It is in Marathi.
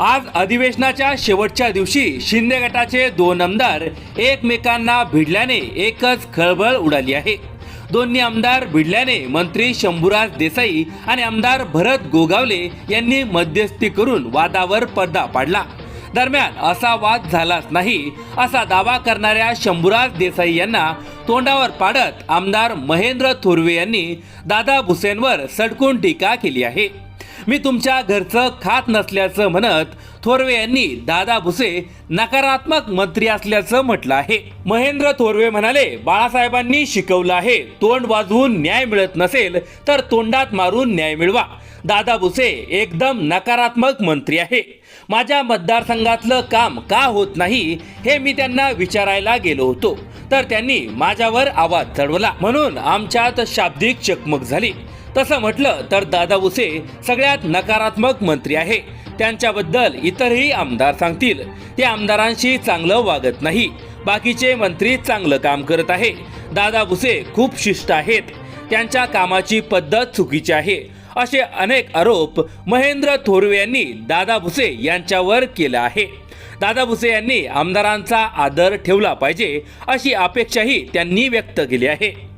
आज अधिवेशनाच्या शेवटच्या दिवशी शिंदे गटाचे दोन आमदार एकमेकांना भिडल्याने एकच खळबळ उडाली आहे. दोन्ही आमदार भिडल्याने मंत्री शंभूराज देसाई आणि आमदार भरत गोगावले यांनी मध्यस्थी करून वादावर पडदा पाडला. दरम्यान असा वाद झालाच नाही असा दावा करणाऱ्या शंभूराज देसाई यांना तोंडावर पाडत आमदार महेंद्र थोरवे यांनी दादा भुसेंवर सडकून टीका केली आहे. मी तुमच्या घरचं खात नसल्याचं म्हणत थोरवे यांनी दादा भुसे नकारात्मक मंत्री असल्याचं म्हटलं आहे. महेंद्र थोरवे म्हणाले बाळासाहेबांनी शिकवलं आहे तोंड वाजवून न्याय मिळत नसेल तर तोंडात मारून न्याय मिळवा. दादा भुसे एकदम नकारात्मक मंत्री आहे. माझ्या मतदारसंघातलं काम का होत नाही हे मी त्यांना विचारायला गेलो होतो. तर त्यांनी माझ्यावर आवाज चढवला. म्हणून आमच्यात शाब्दिक चकमक झाली. तसं म्हटलं तर दादा भुसे सगळ्यात नकारात्मक मंत्री आहे. त्यांच्याबद्दल इतरही आमदार सांगतील. ते आमदारांशी चांगलं वागत नाही. बाकीचे मंत्री चांगलं काम करत आहे. दादा भुसे खूप शिष्ट आहेत. त्यांच्या कामाची पद्धत चुकीची आहे. असे अनेक आरोप महेंद्र थोरवे यांनी दादा भुसे यांच्यावर केला आहे. दादा भुसे यांनी आमदारांचा आदर ठेवला पाहिजे अशी अपेक्षाही त्यांनी व्यक्त केली आहे.